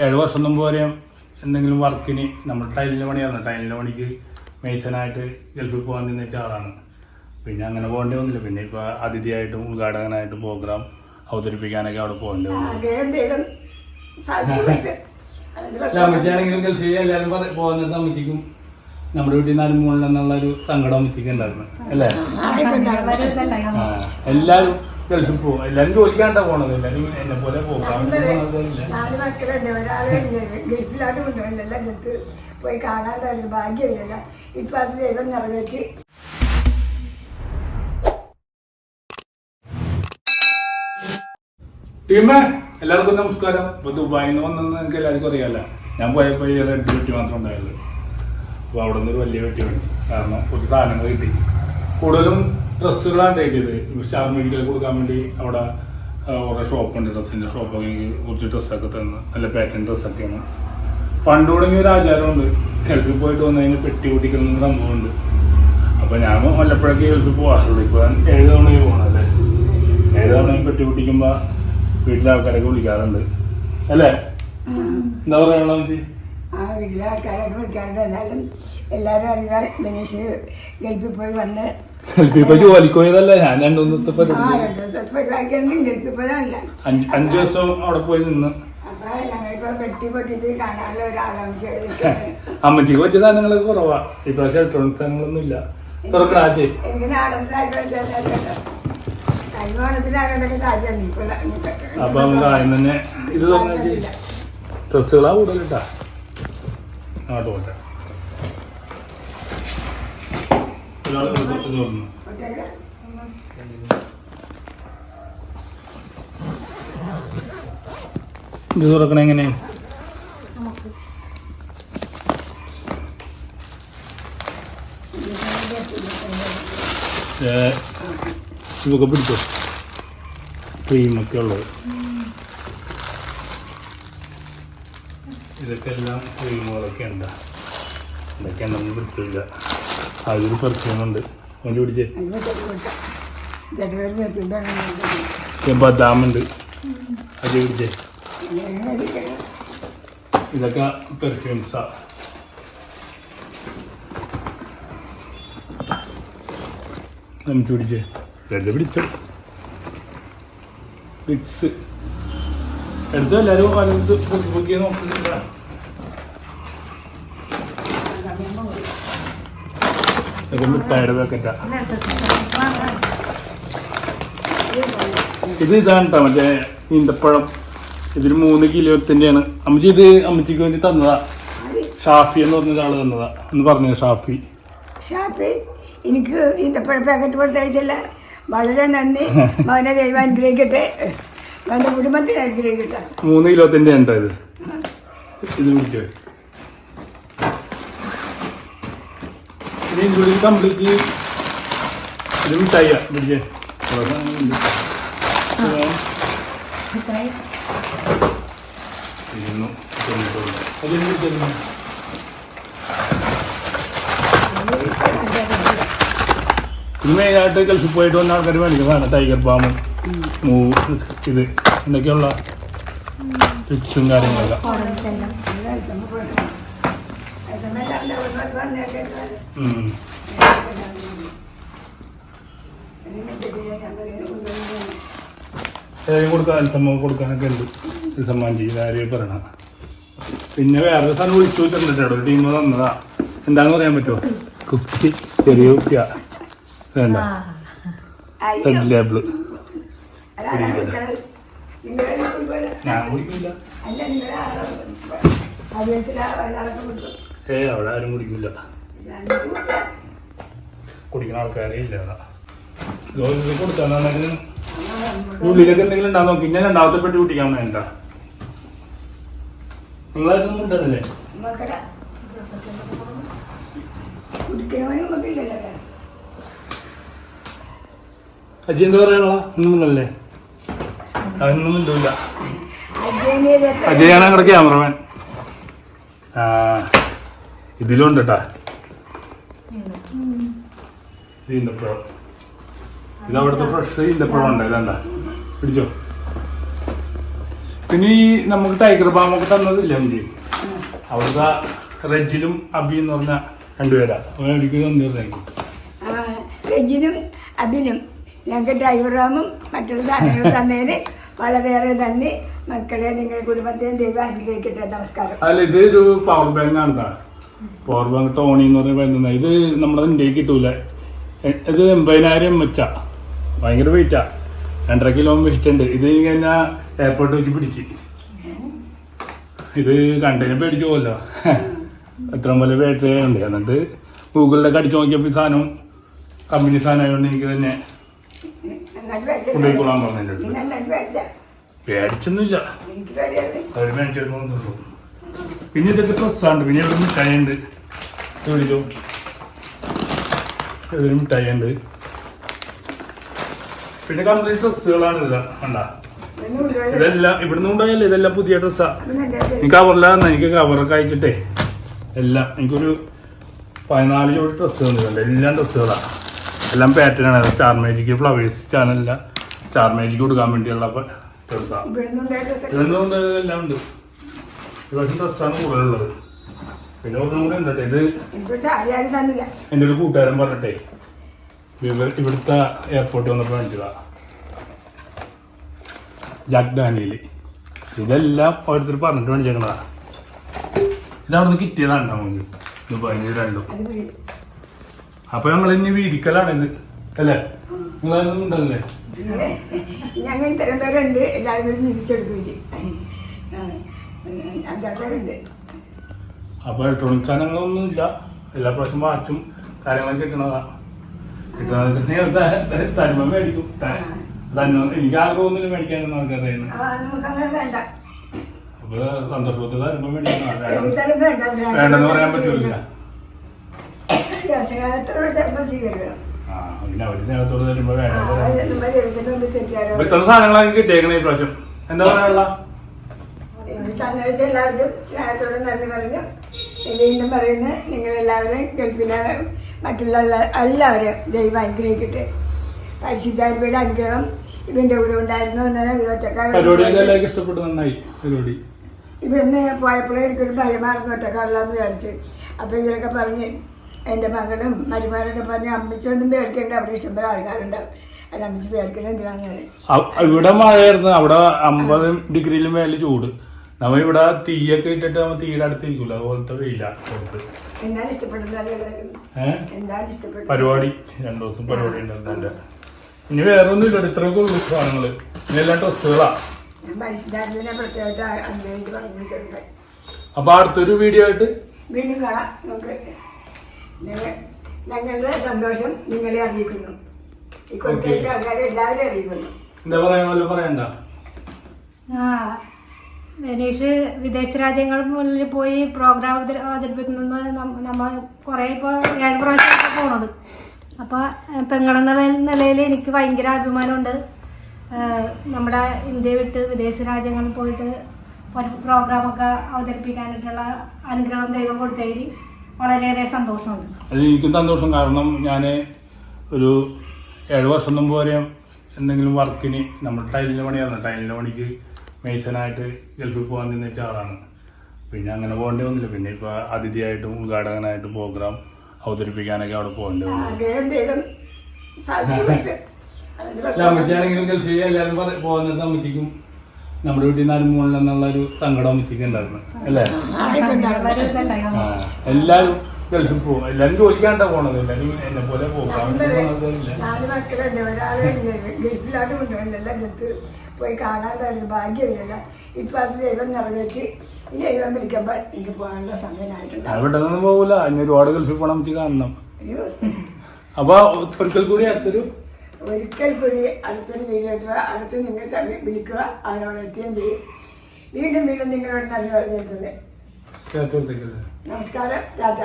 ഏഴ് വർഷം മുമ്പ് വരെ എന്തെങ്കിലും വർക്കിന് നമ്മൾ ടൈലിന്റെ പണിയായിരുന്നു. ടൈലിന്റെ പണിക്ക് മേസനായിട്ട് ഗൾഫിൽ പോകാൻ നിന്നിച്ച ആളാണ്. പിന്നെ അങ്ങനെ പോകേണ്ടി വന്നില്ല. പിന്നെ ഇപ്പോൾ അതിഥിയായിട്ടും ഉദ്ഘാടകനായിട്ടും പ്രോഗ്രാം അവതരിപ്പിക്കാനൊക്കെ അവിടെ പോകേണ്ടി വന്നു. അമ്മച്ചിയാണെങ്കിലും ഗൾഫിൽ എല്ലാവരും പോകുന്നത് അമ്മച്ചിക്കും നമ്മുടെ വീട്ടിൽ നിന്നാലും മുകളിൽ നിന്നുള്ള ഒരു സങ്കടം അമ്മച്ചിക്ക് ഉണ്ടായിരുന്നു. അല്ലേ. എല്ലാവരും പോകും. എല്ലാവരും ജോലിക്കാണ്ടാ എന്നെ പോലെ നാല് മക്കളുണ്ട്. ഒരാളെ ഗൾഫിലാണ് കൊണ്ടുപോയില്ല ഗൾഫ് പോയി കാണാനുള്ള ഭാഗ്യമില്ല ഇപ്പൊ അത് ദൈവം നിറവേറ്റി. ടീമേ എല്ലാവർക്കും നമസ്കാരം. ഇപ്പൊ ദുബായിൽ നിന്ന് വന്നെന്ന് നിങ്ങൾക്ക് എല്ലാവർക്കും അറിയാലോ. ഞാൻ പോയപ്പോൾ ഈ റെഡ് വെട്ടി മാത്രം ഉണ്ടായുള്ളൂ. അപ്പോൾ അവിടെ നിന്ന് ഒരു വലിയ വെട്ടി മേടിച്ചു. കാരണം ഒരു സാധനങ്ങൾ കിട്ടി. കൂടുതലും ഡ്രസ്സുകളാണ് കിട്ടിയത് ചെയ്ത് സ്റ്റാർ മെഡിക്കൽ കൊടുക്കാൻ വേണ്ടി അവിടെ ഷോപ്പ് ഷോപ്പുണ്ട്. ഡ്രസ്സിന്റെ ഷോപ്പൊക്കെ എനിക്ക് കുറച്ച് ഡ്രസ്സൊക്കെ തന്നു. നല്ല പാറ്റേൺ ഡ്രസ്സൊക്കെയാണ്. പണ്ട് തുടങ്ങിയ ഒരു ആചാരമുണ്ട്. ഗൾഫിൽ പോയിട്ട് വന്നതിന് പെട്ടി കൂട്ടിക്കുന്ന സംഭവമുണ്ട്. അപ്പോൾ ഞാൻ വല്ലപ്പോഴൊക്കെ ഗൾഫിൽ പോകാറുള്ളൂ. ഇപ്പോൾ ഏഴ് തവണയും പോകണല്ലേ ഏഴ് തവണയും പെട്ടി പൊട്ടിക്കുമ്പോൾ വീട്ടിലെ ആൾക്കാരൊക്കെ വിളിക്കാറുണ്ട്. അല്ലേ? എന്താ പറയാനുള്ള ആ വീട്ടിലെ ആൾക്കാരൊക്കെ വിളിക്കാറുണ്ട്. എന്നാലും എല്ലാവരും അറിയാം ബനീഷ് ഗൾഫിൽ പോയി വന്ന് ഇപ്പൊ ജോലിക്ക് പോയതല്ല ഞാൻ രണ്ടു ദിവസത്തെ പരിപാടി അഞ്ചു ദിവസം അവിടെ പോയി നിന്ന്. അമ്മച്ചിക്ക് പറ്റിയ സാധനങ്ങളൊക്കെ കുറവാ. ഇപ്രാവശ്യം ഇലക്ട്രോണിക് സാധനങ്ങളൊന്നും ഇല്ല. തുറക്കാച്ചേ അപ്പൊ നമുക്ക് ആദ്യം തന്നെ ഇത് തുറന്നു ഡ്രസ്സുകളാ കൂടുതലിട്ടാ. അങ്ങോട്ട് പോട്ടെ. ഒരാൾ ഇത് തുറന്നു ഇത് തുറക്കണ എങ്ങനെ? ഇതൊക്കെ പിടിച്ചോ? ക്രീമൊക്കെ ഉള്ളത് ഇതൊക്കെ എല്ലാം ക്രീമുകളൊക്കെ ഉണ്ടാ? ഇതൊക്കെ നമ്മൾ വൃത്തിയില്ല അതൊരു പെർഫ്യൂമുണ്ട് കൊണ്ട് പിടിച്ചേ ബദാമുണ്ട് അത് പിടിച്ചേ ഇതൊക്കെ പെർഫ്യൂംസാ നമുക്ക് പിടിച്ചേ രണ്ട് പിടിച്ചോ വിക്സ് എടുത്തു എല്ലാവരും വലത് പൊക്കി പൊക്കി നോക്കുന്നില്ല ഇത് ഇതാണ് കേട്ടോ മറ്റേ ഈന്തപ്പഴം. ഇതിന് മൂന്ന് കിലോത്തിന്റെയാണ് അമ്മച്ചി ഇത് അമ്മച്ചിക്ക് വേണ്ടി തന്നതാ. ഷാഫി എന്ന് പറഞ്ഞ ഒരാൾ തന്നതാ. എന്ന് പറഞ്ഞു ഷാഫി? ഷാഫി എനിക്ക് ഈന്തപ്പഴ പാക്കറ്റ് കൊടുത്തയച്ചില്ല വളരെ നന്ദി. മകനെ ദൈവം അനുഗ്രഹിക്കട്ടെ. കുടുംബത്തെ അനുഗ്രഹിക്കട്ടെ. മൂന്ന് കിലോത്തിന്റെ ഉണ്ടോ ഇത്. ഇത് പിടിച്ചോ ഇത് ഇൻക്ലൂഡിങ് കംപ്ലീറ്റ് ഇത് മിഠായിയാ പിടിച്ചേ ഇരുന്നു. അതിന്. ഇത് മെയിനായിട്ട് ഗൾഫിൽ പോയിട്ട് വന്ന ആൾക്കാർ മേടിക്കുന്നതാണ്. ടൈഗർ ബാമും മൂ ഇത് എന്തൊക്കെയുള്ള ഫിക്സും കാര്യങ്ങളൊക്കെ. കൊടുക്കാൻ അൽസമ്മ കൊടുക്കാനൊക്കെ ഉണ്ട്. സമ്മാനം ചെയ്ത് ആരെയും പറയണം. പിന്നെ വേറെ സാധനം വിളിച്ചു വെച്ചിട്ടുണ്ട് ഒരു ടീം തന്നതാ. എന്താന്ന് പറയാൻ പറ്റുമോ? കുപ്പി ചെറിയ കുപ്പിയാ. വേണ്ട. റെഡ് ലേബിൾ ഞാൻ കുടിക്കില്ല ഏ അവിടെ ആരും കുടിക്കില്ല കുടിക്കുന്ന ആൾക്കാരേ ഇല്ല കൊടുക്കാന്നാണെങ്കിൽ ഉള്ളിലൊക്കെ എന്തെങ്കിലും ഉണ്ടാകും നോക്കി ഞാൻ രണ്ടാമത്തെ പെട്ടി കുട്ടിക്കാൻ വേണ്ട. ഉണ്ടല്ലേ കുടിക്കണവനും അജി എന്താ പറയാനുള്ള? ഒന്നുമില്ലല്ലേ അതൊന്നും ഇല്ല അജയാണ് ഞങ്ങളുടെ ക്യാമറമാൻ ഇതിലുണ്ട് കേട്ടാ ഈന്തപ്പഴം ഇത് അവിടുത്തെ ഫ്രഷ് ഈന്തപ്പഴം ഉണ്ട്? ഇതണ്ട. പിടിച്ചോ. പിന്നെ ഈ നമുക്ക് ടൈഗർ ബാമൊക്കെ തന്നതില്ല അഞ്ച് അവിടുത്തെ റെജിലും അബി എന്ന് പറഞ്ഞ രണ്ടുപേരാ. അവൻ എനിക്ക് തന്നിരുന്നെങ്കിൽ ആ, രജിനും അബിനും ഞങ്ങൾക്ക് ഡ്രൈവറാമും മറ്റുള്ള സാധനങ്ങൾ തന്നതിന് വളരെയേറെ നന്ദി. മക്കളെ നിങ്ങളുടെ കുടുംബത്തെയും ദൈവം അനുഗ്രഹിക്കട്ടെ. നമസ്കാരം. അല്ല ഇത് ഒരു പവർ ബാങ്ക് ആണ് പവർ ബാങ്ക് ടോണി എന്ന് പറഞ്ഞ ബാങ്ക് ഇത് നമ്മുടെ ഇന്ത്യയിൽ കിട്ടൂല. ഇത് എൺപതിനായിരം വെച്ച ഭയങ്കര വെയിറ്റാ രണ്ടര കിലോ വെയിറ്റ് ഉണ്ട്. ഇത് കഴിഞ്ഞാൽ എയർപോർട്ട് വെച്ച് പിടിച്ച്. ഇത് കണ്ടതിനെ പേടിച്ചു പോലോ എത്ര പോലെ ബാറ്ററി ഉണ്ട് എന്നിട്ട് ഗൂഗിളിലൊക്കെ അടിച്ചു നോക്കിയപ്പോൾ ഈ സാധനം കമ്പനി സാധനമായതുകൊണ്ട് എനിക്ക് തന്നെ? കൊണ്ടുപോയിക്കൊള്ളാൻ പറഞ്ഞു എന്റെ അടുത്ത്? പേടിച്ചൊന്നുമില്ല. പേടിയാണ്. പിന്നെ ഇതൊക്കെ ഡ്രസ്സാണ്ട് പിന്നെ ഇവിടെ മിഠായി ഉണ്ട്. വിളിച്ചോ ഇതിന് മിഠായി ഉണ്ട്. പിന്നെ കംപ്ലീറ്റ് ഡ്രസ്സുകളാണ് ഇതില കണ്ട? ഇതെല്ലാം ഇവിടുന്ന് കൊണ്ടുപോയല്ലേ ഇതെല്ലാം പുതിയ ഡ്രസ്സാ. എനിക്ക് കവറിലാന്ന് എനിക്ക് കവറൊക്കെ അയച്ചിട്ടേ. എല്ലാം. എനിക്കൊരു പതിനാല് ജോഡി ഡ്രസ്സ് തന്നിട്ടുണ്ട് എല്ലാം ഡ്രസ്സുകളാ. എല്ലാം പാറ്റേണാണ് സ്റ്റാർ മേജിക്ക് ഫ്ലവേഴ്സ് ചാനലില്ല സ്റ്റാർ മേജിക്ക് കൊടുക്കാൻ വേണ്ടിയുള്ള ഡ്രസ്സാണ് ഇവിടുന്ന് എല്ലാം ഉണ്ട്. ഇപ്രാവശ്യം ഡ്രസ്സാണ് കൂടുതലുള്ളത്. പിന്നെ ഒന്നും കൂടെ ഉണ്ട് ഇത് എന്റെ ഒരു കൂട്ടുകാരൻ പറഞ്ഞിട്ടേ ഇവ- ഇവിടുത്തെ എയർപോർട്ട് വന്നപ്പോൾ മേടിച്ചതാ ജാക്ക് ഡാനിയൽ ഇതെല്ലാം ഓരോരുത്തർ പറഞ്ഞിട്ട് മേടിച്ചേക്കണതാ ഇത് അവിടെ നിന്ന് കിട്ടിയതാണ് നമുക്ക് ദുബായിന് രണ്ടും. അപ്പൊ ഞങ്ങൾ ഇനി വീതിക്കലാണ് ഇത് അല്ലേ? നിങ്ങളതൊന്നും ഉണ്ടല്ലേ? ഞങ്ങൾ ഇത്തരം പേരുണ്ട് എല്ലാവരും കൂടി അപ്പൊ ഇലക്ട്രോണിക് സാധനങ്ങളൊന്നും ഇല്ല. എല്ലാ പ്രാവശ്യം വാച്ചും കാര്യങ്ങളും കിട്ടണതാ. കിട്ടണത് തരുമ്പോ മേടിക്കും. തന്നെ എനിക്ക് ആഗ്രഹമൊന്നുമില്ല മേടിക്കാനൊന്നും വേണ്ട. അപ്പൊ സന്തോഷത്തിൽ തരുമ്പോ മേടിക്കണം വേണ്ട. വേണ്ടെന്ന് പറയാൻ പറ്റൂല പിന്നെ അവർ സ്നേഹത്തോട് തരുമ്പോ വേണ്ട ഇത്ര സാധനങ്ങളൊക്കെ കിട്ടിയേക്കണേ ഈ പ്രാവശ്യം. എന്താ പറയാനുള്ള? എനിക്ക് തന്നയച്ച എല്ലാവർക്കും സ്നേഹത്തോടെ നന്ദി പറഞ്ഞു. വീണ്ടും പറയുന്നത് നിങ്ങളെല്ലാവരും ഗൾഫിലെ മറ്റുള്ള എല്ലാവരും ദൈവം അനുഗ്രഹിക്കട്ടെ. പരിശുദ്ധാത്മയുടെ അനുഗ്രഹം ഇവന്റെ കൂടെ ഉണ്ടായിരുന്നു എന്നാണ് ഒറ്റക്കാട് ഇഷ്ടപ്പെട്ടു. നന്നായി പരിപാടി. ഇവിടുന്ന് പോയപ്പോഴേ എനിക്കൊരു ഭയമായിരുന്നു ഒറ്റക്കാടില്ലാന്ന് വിചാരിച്ച്. അപ്പോൾ ഇവരൊക്കെ പറഞ്ഞ് എന്റെ മകളും മരുമകളൊക്കെ പറഞ്ഞ് അമ്മച്ചൊന്നും പേടിക്കേണ്ട അവിടെ ഇഷ്ടംപോലെ ആൾക്കാരുണ്ടാവും അത് അമ്മച്ച് പേടിക്കണ എന്തിനാന്ന് പറയും. ഇവിടെ മഴയായിരുന്നു. അവിടെ അമ്പത് ഡിഗ്രിയിലും മേലെ ചൂട്. നമ്മ ഇവിടെ തീയൊക്കെ ഇട്ടിട്ട് നമ്മ തീയുടെ അടുത്ത് ഇരിക്കൂല അതുപോലത്തെ വെയില പുറത്ത് ഏഹ് പരിപാടി. രണ്ടു ദിവസം പരിപാടി ഉണ്ട് എന്റെ ഇനി വേറെ ഒന്നും ഇല്ല ഇത്രയൊക്കെ ഉള്ളൂ സാധനങ്ങൾ. ഇനി എല്ലാം ഡ്രസ്സുകളാ. അപ്പൊ അടുത്തൊരു വീഡിയോ ആയിട്ട് വീണ്ടും കാണാം. നമുക്ക് ഞങ്ങളുടെ സന്തോഷം നിങ്ങളെ അറിയിക്കുന്നു. ഈ കൊടുത്തയച്ച ആൾക്കാരെ എല്ലാവരും അറിയിക്കുന്നു. എന്താ പറയാ പറയണ്ട? ആ വെനീഷ് വിദേശ രാജ്യങ്ങൾ മുന്നിൽ പോയി പ്രോഗ്രാം അവതരി- അവതരിപ്പിക്കുന്നത് നമ്മൾ നമ്മ കുറേ ഇപ്പോൾ ഏഴ് പ്രാവശ്യമൊക്കെ പോണത്. അപ്പോൾ പെങ്ങളെന്ന നിലയിൽ എനിക്ക് ഭയങ്കര അഭിമാനമുണ്ട്. നമ്മുടെ ഇന്ത്യ വിട്ട് വിദേശ രാജ്യങ്ങളിൽ പോയിട്ട് പ്രോഗ്രാമൊക്കെ അവതരിപ്പിക്കാനായിട്ടുള്ള അനുഗ്രഹം ദൈവം കൊടുത്തതിൽ വളരെയേറെ സന്തോഷമുണ്ട്. അത് എനിക്കും സന്തോഷം. കാരണം ഞാൻ ഒരു ഏഴ് വർഷം മുമ്പ് വരെ എന്തെങ്കിലും വർക്കിന് നമ്മൾ ടൈലിന്റെ പണിയായിരുന്നു. ടൈലിന്റെ പണിക്ക് മേസനായിട്ട് ഗൾഫിൽ പോകാൻ നിന്നേച്ച ആളാണ്. പിന്നെ അങ്ങനെ പോകേണ്ടി വന്നില്ല. പിന്നെ ഇപ്പോൾ അതിഥിയായിട്ടും ഉദ്ഘാടകനായിട്ടും പ്രോഗ്രാം അവതരിപ്പിക്കാനൊക്കെ അവിടെ പോകേണ്ടി വന്നു. അമ്മച്ചാണെങ്കിലും ഗൾഫിൽ എല്ലാവരും പോകുന്നത് അമ്മച്ചിക്കും നമ്മുടെ വീട്ടിൽ നിന്ന് മുകളിൽ എന്നുള്ള ഒരു സങ്കടം അമ്മച്ചിക്ക് ഉണ്ടായിരുന്നു. അല്ലേ? എല്ലാവരും ഗൾഫിൽ പോകും. എല്ലാവരും ജോലിക്കാണ്ടാ പോണത്. എല്ലാവരും എന്നെ പോലെ പോകാൻ പോയി കാണാനുള്ള ഭാഗ്യമില്ല ഇപ്പൊ അത് ദൈവം നിറവേറ്റി ഈ ദൈവം വിളിക്കുമ്പോൾ എനിക്ക് പോകാനുള്ള സമയമായിട്ടുണ്ട്. ഇനി ഒരുപാട് ഗൾഫിൽ പോകണം നമുക്ക് കാണണം. അയ്യോ. അപ്പൊ ഒരിക്കൽ കൂടി അടുത്തൊരു ഒരിക്കൽ കൂടി അടുത്തൊരു വീഡിയോ അടുത്ത് നിങ്ങൾ വിളിക്കുക. അവരോട് എത്തുകയും ചെയ്യും വീണ്ടും വീണ്ടും നിങ്ങളോട് നന്ദി പറഞ്ഞിട്ടുണ്ട് നമസ്കാരം. ടാറ്റ.